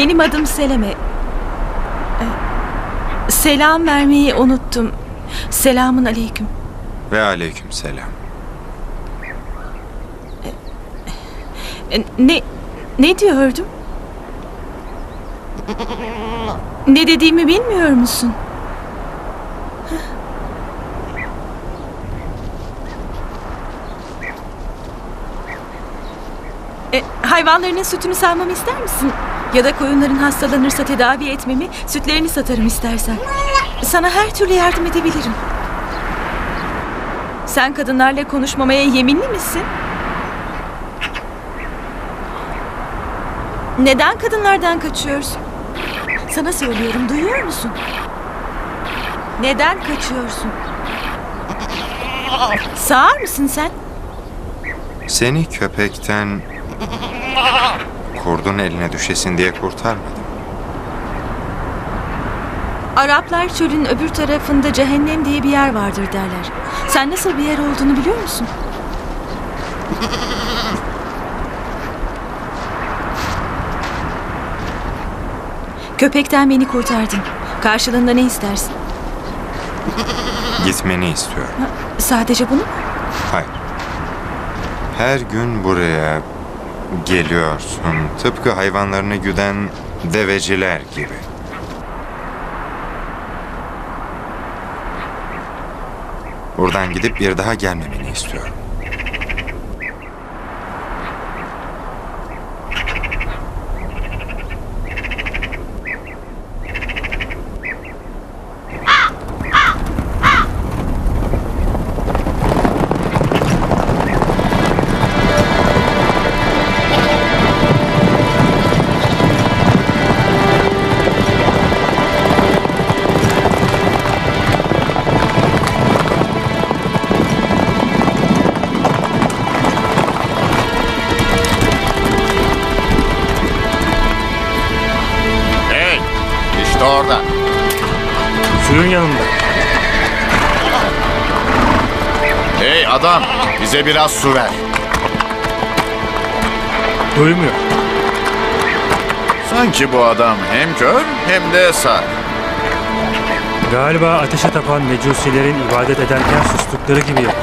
Benim adım Seleme. Ee, Selam vermeyi unuttum. Selamun aleyküm. Ve aleyküm selam. E, Ne ne diyordum? Ne dediğimi bilmiyor musun? E, hayvanlarının sütünü sağmamı ister misin? Ya da koyunların hastalanırsa tedavi etmemi, sütlerini satarım istersen. Sana her türlü yardım edebilirim. Sen kadınlarla konuşmamaya yeminli misin? Neden kadınlardan kaçıyorsun? Sana söylüyorum, duyuyor musun? Neden kaçıyorsun? Sağır mısın sen? Seni köpekten kurdun eline düşesin diye kurtarmadım. Araplar çölün öbür tarafında cehennem diye bir yer vardır derler. Sen nasıl bir yer olduğunu biliyor musun? Köpekten beni kurtardın. Karşılığında ne istersin? Gitmeni istiyorum. Ha, Sadece bunu mu? Hayır. Her gün buraya geliyorsun. Tıpkı hayvanlarını güden deveciler gibi. Buradan gidip bir daha gelmemeni istiyorum. Adam, bize biraz su ver. Duymuyor. Sanki bu adam hem kör hem de sağ. Galiba ateşe tapan mecusilerin ibadet ederken sustukları gibi yapıyor.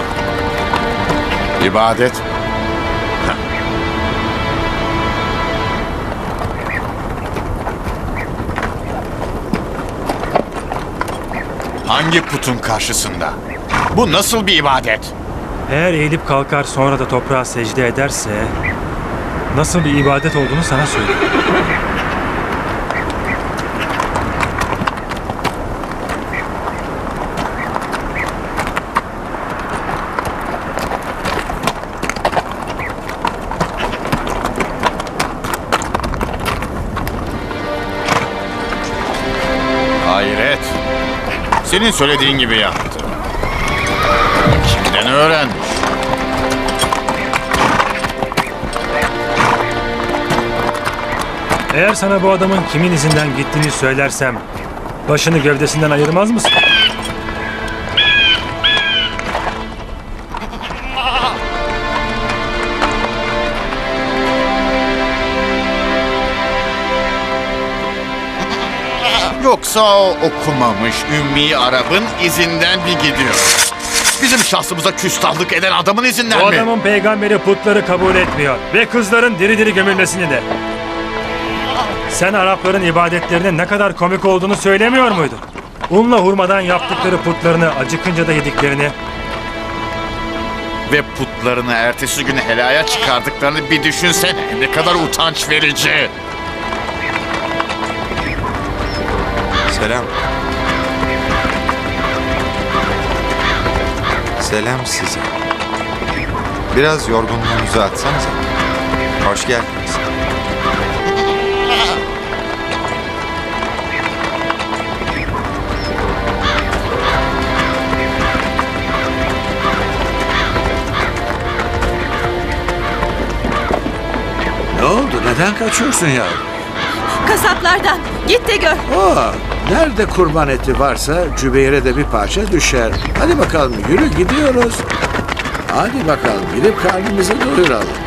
İbadet. Hangi putun karşısında? Bu nasıl bir ibadet? Eğer eğilip kalkar sonra da toprağa secde ederse nasıl bir ibadet olduğunu sana söyleyeyim. Hayret. Senin söylediğin gibi yaptı. Öğrenmiş? Eğer sana bu adamın kimin izinden gittiğini söylersem başını gövdesinden ayırmaz mısın? Yoksa o okumamış ümmi Arap'ın izinden mi gidiyor? Bizim şahsımıza küstahlık eden adamın izinden Bu mi? adamın peygamberi putları kabul etmiyor ve kızların diri diri gömülmesini de. Sen Arapların ibadetlerinin ne kadar komik olduğunu söylemiyor muydun? Unla hurmadan yaptıkları putlarını acıkınca da yediklerini Ve putlarını ertesi gün helaya çıkardıklarını bir düşünsene. Ne kadar utanç verici. Selam. Selam size. Biraz yorgunluğunuzu atsanıza. Hoş geldiniz. Ne oldu? Neden kaçıyorsun ya? Kasaplardan. Git de gör. Aa, nerede kurban eti varsa Cübeyr'e de bir parça düşer. Hadi bakalım yürü gidiyoruz. Hadi bakalım gidip karnımızı doyuralım.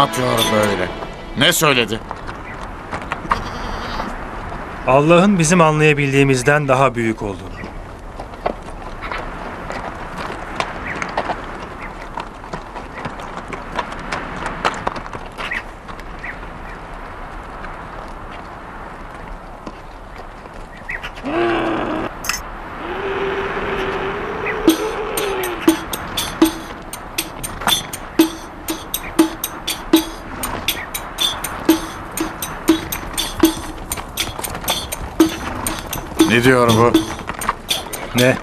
Yapıyor böyle? Ne söyledi? Allah'ın bizim anlayabildiğimizden daha büyük olduğunu. Ne diyor bu? Ne?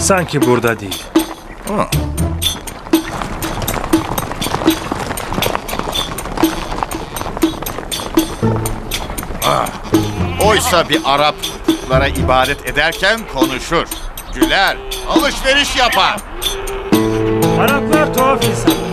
Sanki burada değil. Ha. Ah, Oysa bir Arap putlara ibadet ederken konuşur, güler, alışveriş yapar. Araplar tuhaf insan.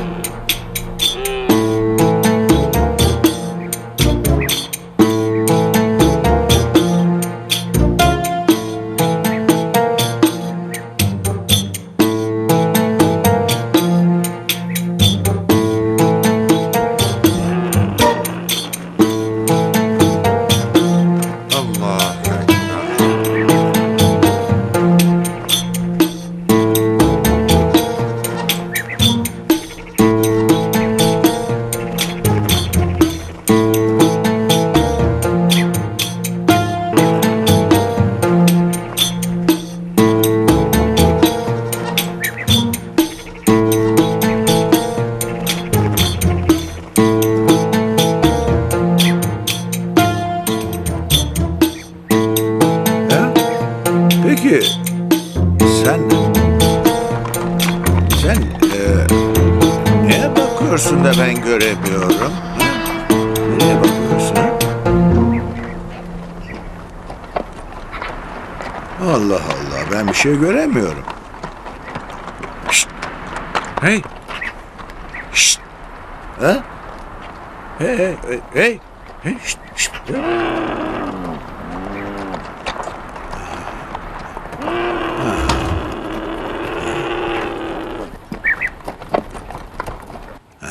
Allah Allah ben bir şey göremiyorum. Şşt! Hey! Şşt! Ha? Hey hey hey hey! şşt, şşt.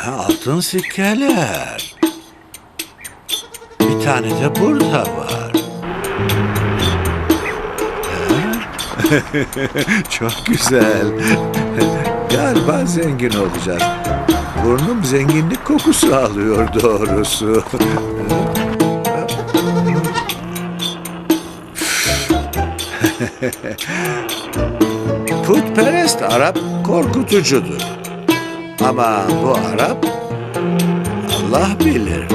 Altın sikkeler. Bir tane de burada var. Çok güzel. Galiba zengin olacağız. Burnum zenginlik kokusu alıyor doğrusu. Putperest Arap korkutucudur. Ama bu Arap Allah bilir.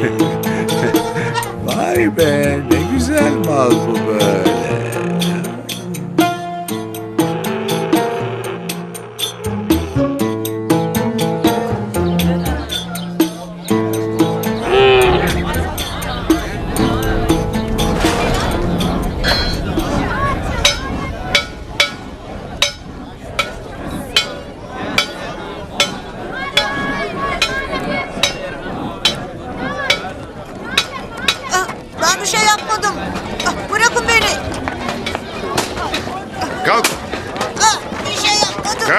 Vay be mal bu böyle.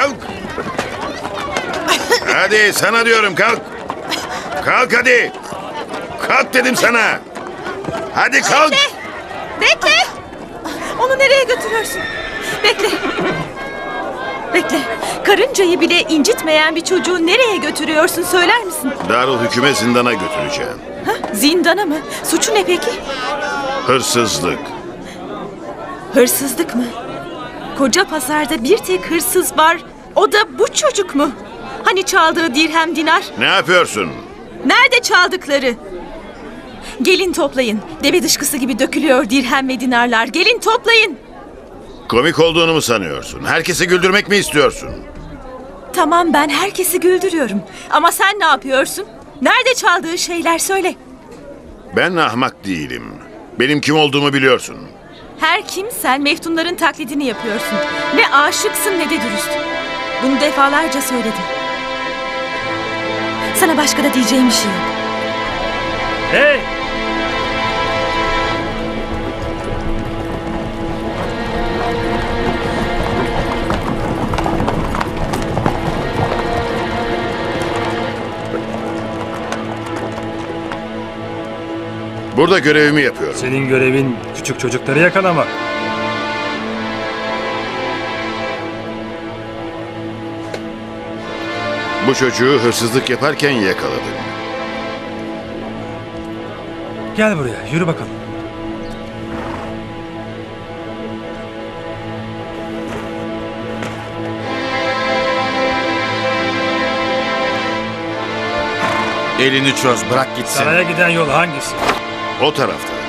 Kalk. Hadi sana diyorum kalk. Kalk hadi. Kalk dedim sana. Hadi kalk. Bekle! Onu nereye götürüyorsun? Bekle. Bekle. Karıncayı bile incitmeyen bir çocuğu nereye götürüyorsun söyler misin? Darul hüküme zindana götüreceğim. Ha? Zindana mı? Suçu ne peki? Hırsızlık. Hırsızlık mı? Koca pazarda bir tek hırsız var. O da bu çocuk mu? Hani çaldığı dirhem dinar? Ne yapıyorsun? Nerede çaldıkları? Gelin toplayın. Deve dışkısı gibi dökülüyor dirhem ve dinarlar. Gelin toplayın. Komik olduğunu mu sanıyorsun? Herkesi güldürmek mi istiyorsun? Tamam ben herkesi güldürüyorum. Ama sen ne yapıyorsun? Nerede çaldığı şeyler söyle. Ben ahmak değilim. Benim kim olduğumu biliyorsun. Her kim sen meftunların taklidini yapıyorsun. Ne aşıksın ne de dürüst. Bunu defalarca söyledim. Sana başka da diyeceğim bir şey yok. Hey! Burada görevimi yapıyorum. Senin görevin küçük çocukları yakalamak. Bu çocuğu hırsızlık yaparken yakaladım. Gel buraya, yürü bakalım. Elini çöz bırak gitsin. Saraya giden yol hangisi? O tarafta.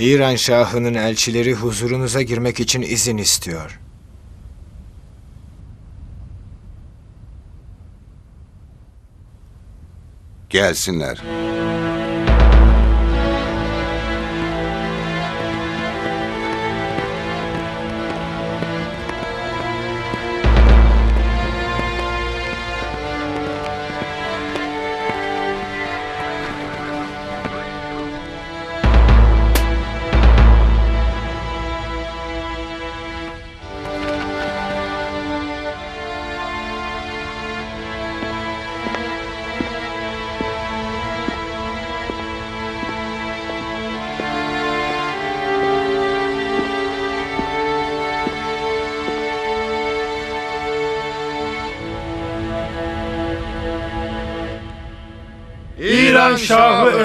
İran Şahı'nın elçileri huzurunuza girmek için izin istiyor. Gelsinler.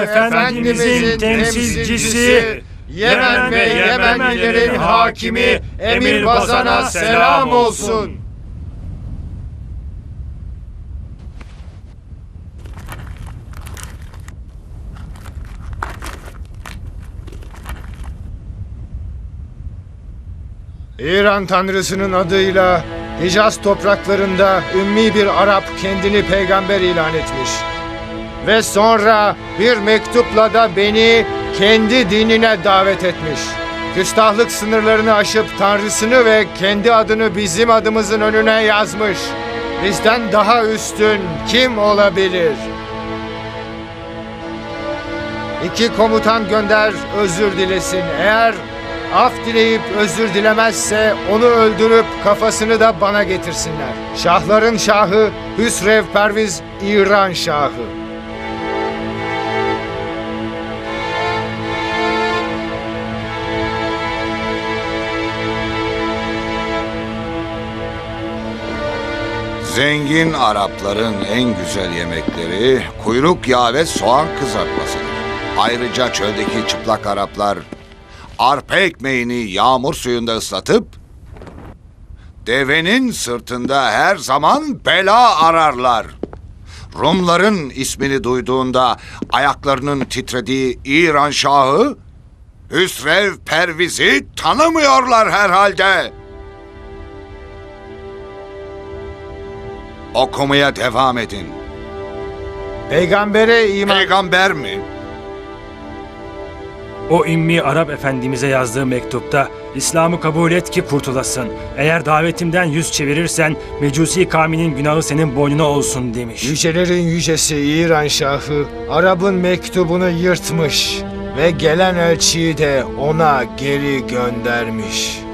Efendimizin temsilcisi, Yemen ve Yemenlilerin hakimi Emir Bazan'a selam olsun. İran tanrısının adıyla Hicaz topraklarında ümmi bir Arap kendini peygamber ilan etmiş. Ve sonra bir mektupla da beni kendi dinine davet etmiş. Küstahlık sınırlarını aşıp tanrısını ve kendi adını bizim adımızın önüne yazmış. Bizden daha üstün kim olabilir? İki komutan gönder özür dilesin. Eğer af dileyip özür dilemezse onu öldürüp kafasını da bana getirsinler. Şahların şahı Hüsrev Perviz İran şahı. Zengin Arapların en güzel yemekleri kuyruk yağı ve soğan kızartmasıdır. Ayrıca çöldeki çıplak Araplar arpa ekmeğini yağmur suyunda ıslatıp devenin sırtında her zaman bela ararlar. Rumların ismini duyduğunda ayaklarının titrediği İran Şahı Hüsrev Perviz'i tanımıyorlar herhalde. Okumaya devam edin. Peygambere iman... Peygamber mi? O immi Arap efendimize yazdığı mektupta İslam'ı kabul et ki kurtulasın. Eğer davetimden yüz çevirirsen Mecusi kavminin günahı senin boynuna olsun demiş. Yücelerin yücesi İran Şahı Arap'ın mektubunu yırtmış ve gelen elçiyi de ona geri göndermiş.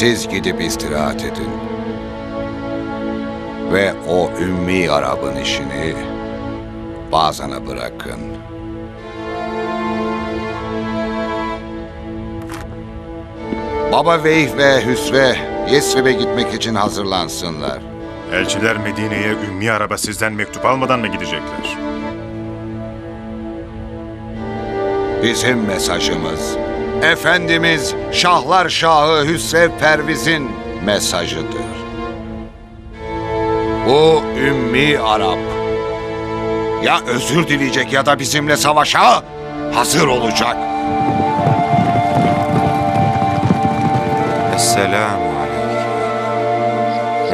Siz gidip istirahat edin. Ve o ümmi Arap'ın işini bazana bırakın. Baba Veyh ve Hüsre Yesrib'e gitmek için hazırlansınlar. Elçiler Medine'ye Ümmi Araba sizden mektup almadan mı gidecekler? Bizim mesajımız Efendimiz Şahlar Şahı Hüsrev Perviz'in mesajıdır. Bu ümmi Arap ya özür dileyecek ya da bizimle savaşa hazır olacak. Esselamu aleyküm.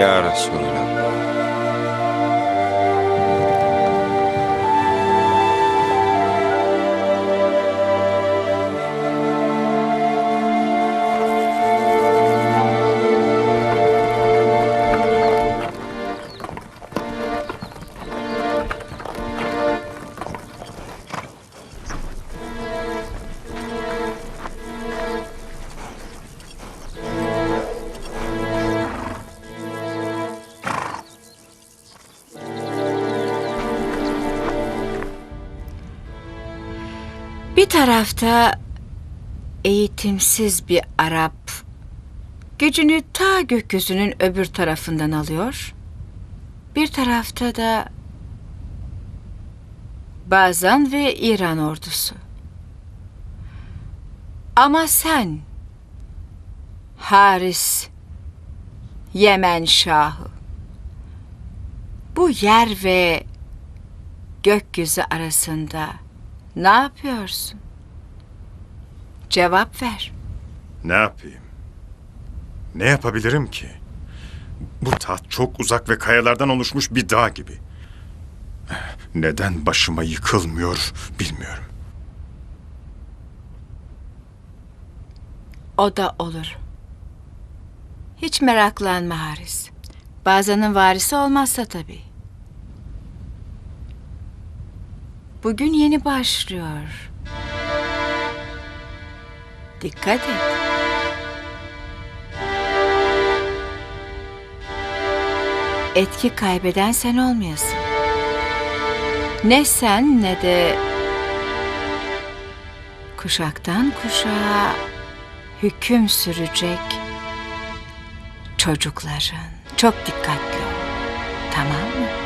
Ya Resulallah. Bir tarafta eğitimsiz bir Arap gücünü ta gökyüzünün öbür tarafından alıyor. Bir tarafta da Bazan ve İran ordusu. Ama sen Haris Yemen Şahı bu yer ve gökyüzü arasında ne yapıyorsun? Cevap ver. Ne yapayım? Ne yapabilirim ki? Bu taht çok uzak ve kayalardan oluşmuş bir dağ gibi. Neden başıma yıkılmıyor bilmiyorum. O da olur. Hiç meraklanma Haris. Bazanın varisi olmazsa tabii. Bugün yeni başlıyor. Dikkat et. Etki kaybeden sen olmayasın. Ne sen ne de kuşaktan kuşağa hüküm sürecek çocukların. Çok dikkatli ol. Tamam mı?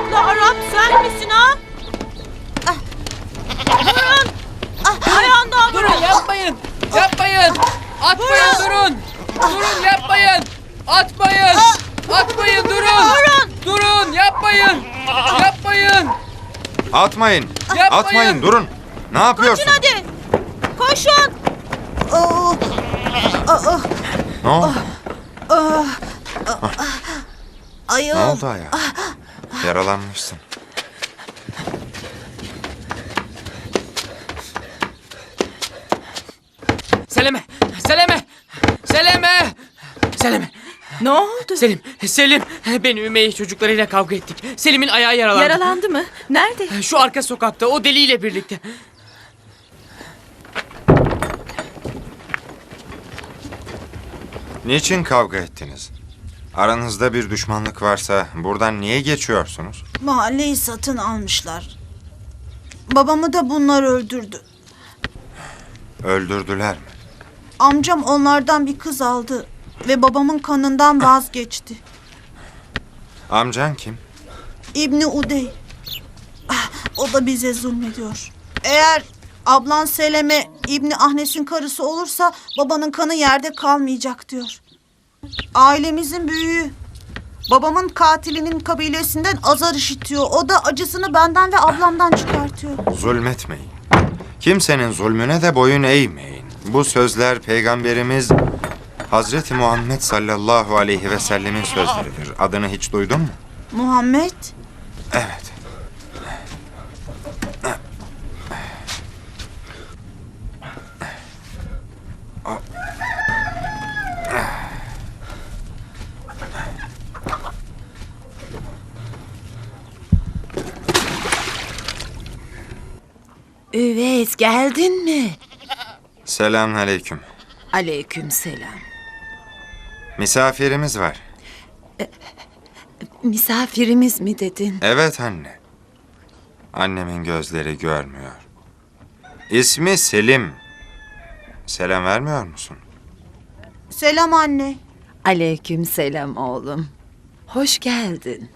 Ayaklı Arap sen misin ha? Durun! Ayağından durun! Yapmayın! Yapmayın! Atmayın durun! Durun yapmayın! Atmayın! Atmayın durun! Durun yapmayın! Yapmayın! Atmayın. Yapmayın. Atmayın durun. Ne yapıyorsun? Hadi! Koşun! Oo, Ne oldu? Ne oldu ayağa? Yaralanmışsın. Seleme! Seleme! Seleme! Seleme! Ne oldu? Selim! Selim! Ben Ümeyye çocuklarıyla kavga ettik. Selim'in ayağı yaralandı. Yaralandı mı? Nerede? Şu arka sokakta o deliyle birlikte. Niçin kavga ettiniz? Aranızda bir düşmanlık varsa buradan niye geçiyorsunuz? Mahalleyi satın almışlar. Babamı da bunlar öldürdü. Öldürdüler mi? Amcam onlardan bir kız aldı ve babamın kanından vazgeçti. Amcan kim? İbni Udey. Ah, O da bize zulmediyor. Eğer ablan Seleme İbni Ahnes'in karısı olursa babanın kanı yerde kalmayacak diyor. Ailemizin büyüğü. Babamın katilinin kabilesinden azar işitiyor. O da acısını benden ve ablamdan çıkartıyor. Zulmetmeyin. Kimsenin zulmüne de boyun eğmeyin. Bu sözler peygamberimiz Hazreti Muhammed sallallahu aleyhi ve sellemin sözleridir. Adını hiç duydun mu? Muhammed, Evet. Üveys geldin mi? Selamünaleyküm. Aleyküm selam. Misafirimiz var. Misafirimiz mi dedin? Evet anne. Annemin gözleri görmüyor. İsmi Selim. Selam vermiyor musun? selam anne. Aleyküm selam oğlum. Hoş geldin.